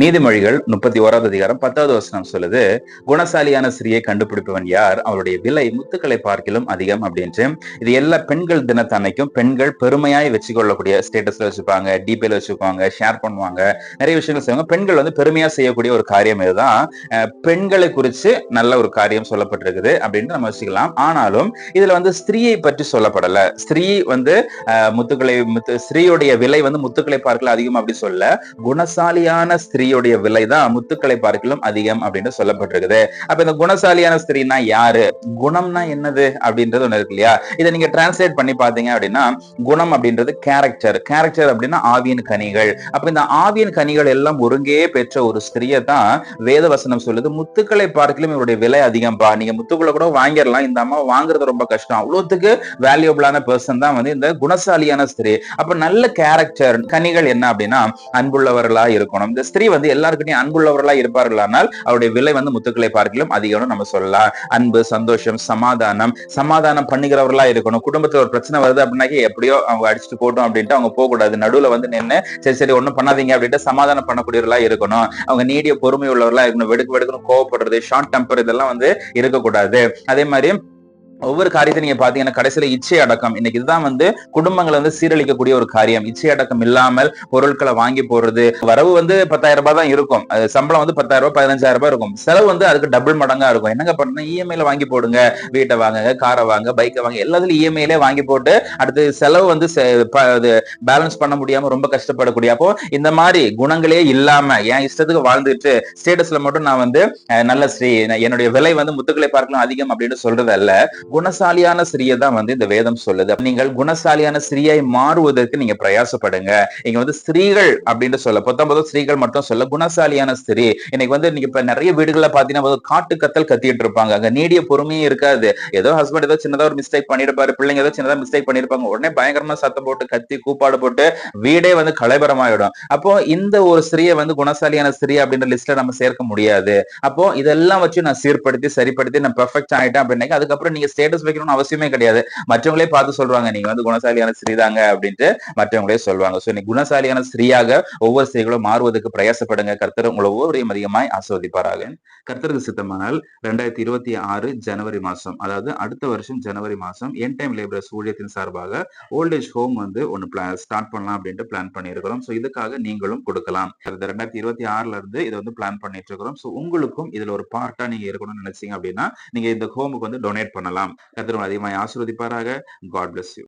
நீதிமொழிகள் முப்பத்தி ஓராவது அதிகாரம் பத்தாவது வசனம் சொல்லுது குணசாலியான ஸ்திரியை கண்டுபிடிப்பவன் யார்? அவருடைய விலை முத்துக்களை பார்க்கிலும் அதிகம் அப்படின்ட்டு. இது எல்லா பெண்கள் தினத்தன்னைக்கும் பெண்கள் பெருமையாய் வச்சு கொள்ளக்கூடிய ஸ்டேட்டஸ்ல வச்சுப்பாங்க டிபில வச்சுப்பாங்க ஷேர் பண்ணுவாங்க. நிறைய விஷயங்கள் செய்வாங்க. பெண்கள் வந்து பெருமையா செய்யக்கூடிய ஒரு காரியம் இதுதான். பெண்களை குறித்து நல்ல ஒரு காரியம் சொல்லப்பட்டிருக்குது அப்படின்னு நம்ம வச்சுக்கலாம். ஆனாலும் இதுல வந்து ஸ்திரீயை பற்றி சொல்லப்படல. ஸ்திரீ வந்து முத்துக்களை முத்து ஸ்திரீயுடைய விலை வந்து முத்துக்களை பார்க்கல அதிகம் அப்படி சொல்ல. குணசாலியான ஸ்திரீ ஸ்திரீயுடைய விலை தான் முத்துக்களை பார்க்கலும் அதிகம் அப்படின்னு சொல்லப்பட்டிருக்குது. அப்ப இந்த குணசாலியான ஸ்திரீனா யாரு? குணம்னா என்னது அப்படின்றது ஒண்ணு இருக்கு இல்லையா? இதை நீங்க டிரான்ஸ்லேட் பண்ணி பாத்தீங்க அப்படின்னா குணம் அப்படின்றது கேரக்டர் கேரக்டர் அப்படின்னா ஆவியின் கனிகள். அப்ப இந்த ஆவியின் கனிகள் எல்லாம் ஒருங்கே பெற்ற ஒரு ஸ்திரீயை தான் வேத வசனம் சொல்லுது. முத்துக்களை பார்க்கலும் இவருடைய விலை அதிகம்பா. நீங்க முத்துக்களை கூட வாங்கிடலாம். இந்த அம்மா வாங்குறது ரொம்ப கஷ்டம். அவ்வளோத்துக்கு வேல்யூபிளான பர்சன் தான் வந்து இந்த குணசாலியான ஸ்திரீ. அப்ப நல்ல கேரக்டர் கனிகள் என்ன அப்படின்னா அன்புள்ளவர்களா இருக்கணும். இந்த ஸ்திரீ வந்து எல்லாருக்கிட்டையும் அன்புள்ளவர்களா இருப்பார்களானால் அவருடைய விலை வந்து முத்துக்களை பார்க்கலாம் அதிகம்னு நம்ம சொல்லலாம். அன்பு சந்தோஷம் சமாதானம் சமாதானம் பண்ணுகிறவர்களா இருக்கணும். குடும்பத்துல ஒரு பிரச்சனை வருது அப்படின்னாக்கி எப்படியோ அவங்க அடிச்சுட்டு போட்டோம் அப்படின்ட்டு அவங்க போகக்கூடாது. நடுவுல வந்து நின்று சரி சரி ஒண்ணும் பண்ணாதீங்க அப்படின்ட்டு சமாதானம் பண்ணக்கூடியவர்களா இருக்கணும். அவங்க நீடிய பொறுமை உள்ளவர்களா இருக்கணும். வெடுக்கு வெடுக்கணும் கோவப்படுறது ஷார்ட் டெம்பர் இதெல்லாம் வந்து இருக்கக்கூடாது. அதே மாதிரி ஒவ்வொரு காரியத்தை நீங்க பாத்தீங்கன்னா கடைசியில இச்சை அடக்கம். இன்னைக்கு இதுதான் வந்து குடும்பங்களை வந்து சீரழிக்கக்கூடிய ஒரு காரியம். இச்சை அடக்கம் இல்லாமல் பொருட்களை வாங்கி போடுறது. வரவு வந்து பத்தாயிரம் ரூபாய் தான் இருக்கும். அது சம்பளம் வந்து பத்தாயிரம் ரூபாய் பதினஞ்சாயிரம் ரூபாய் இருக்கும். செலவு வந்து அதுக்கு டபுள் மடங்கா இருக்கும். என்னங்க பண்ணணும்? இஎம்ஐல வாங்கி போடுங்க. வீட்டை வாங்குங்க காரை வாங்க பைக்கை வாங்க எல்லாத்துலயும் இஎம்ஐல வாங்கி போட்டு அடுத்து செலவு வந்து பேலன்ஸ் பண்ண முடியாம ரொம்ப கஷ்டப்படக்கூடிய. அப்போ இந்த மாதிரி குணங்களே இல்லாம என் இஷ்டத்துக்கு வாழ்ந்துட்டு ஸ்டேட்டஸ்ல மட்டும் நான் வந்து நல்ல ஸ்ரீ நான் என்னுடைய விலை வந்து முத்துக்களை பார்க்கலாம் அதிகம் அப்படின்னு சொல்றது அல்ல. குணசாலியான ஸ்திரியை தான் வந்து இந்த வேதம் சொல்லுது. அப்ப நீங்கள் குணசாலியான ஸ்திரீயாய் மாறுவதற்கு நீங்க பிரயாசப்படுங்க. இங்க வந்து ஸ்திரீகள் அப்படின்னு சொல்ல பத்தொன்பது ஸ்திரீகள் மட்டும் சொல்ல குணசாலியான ஸ்திரீ. இன்னைக்கு வந்து நீங்க இப்ப நிறைய வீடுகள்ல பாத்தீங்கன்னா காட்டு கத்தல் கத்திட்டு இருப்பாங்க. அங்க நீடிய பொறுமையும் இருக்காது. ஏதோ ஹஸ்பண்ட் ஏதோ சின்னதா ஒரு மிஸ்டேக் பண்ணிருப்பாரு பிள்ளைங்க ஏதோ சின்னதா மிஸ்டேக் பண்ணிருப்பாங்க. உடனே பயங்கரமா சத்தம் போட்டு கத்தி கூப்பாடு போட்டு வீடே வந்து கலைபரமாயிடும். அப்போ இந்த ஒரு ஸ்திரியை வந்து குணசாலியான ஸ்திரீ அப்படின்ற லிஸ்ட்ல நம்ம சேர்க்க முடியாது. அப்போ இதெல்லாம் வச்சு நான் சீர்படுத்தி சரிப்படுத்தி நான் பெர்ஃபெக்ட் ஆயிட்டேன் அப்படின்னா அதுக்கப்புறம் நீங்க ஸ்டேட்டஸ் வைக்கணும்னு அவசியமே கிடையாது. மற்றவங்களே பார்த்து சொல்றாங்க நீங்க வந்து குணசாலியான ஸ்திரீதாங்க அப்படின்ட்டு மற்றவங்களே சொல்லுவாங்க. ஸோ நீ குணசாலியான ஸ்ரீயாக ஒவ்வொரு ஸ்திரீகளும் மாறுவதற்கு பிரயாசப்படுங்க. கர்த்தர் உங்களை ஒவ்வொருவரையும் அதிகமாய் ஆஸ்வதிப்பாராக கர்த்தருக்கு சித்தமானால் ரெண்டாயிரத்தி இருபத்தி ஆறு ஜனவரி மாசம் அதாவது அடுத்த வருஷம் ஜனவரி மாசம் என் டைம் லேபரர்ஸ் ஊழியத்தின் சார்பாக ஓல்டேஜ் ஹோம் வந்து ஒன்று பிளான் ஸ்டார்ட் பண்ணலாம் அப்படின்ட்டு பிளான் பண்ணியிருக்கிறோம். ஸோ இதுக்காக நீங்களும் கொடுக்கலாம். ரெண்டாயிரத்தி இருபத்தி ஆறுல இருந்து இதை வந்து பிளான் பண்ணிட்டு இருக்கிறோம். ஸோ உங்களுக்கும் இதுல ஒரு பார்ட்டா நீங்க இருக்கணும்னு நினைச்சீங்க அப்படின்னா நீங்க இந்த ஹோமுக்கு வந்து டொனேட் பண்ணலாம். கர்த்தர் அதிகமாக ஆசீர்வதிப்பாராக. God bless you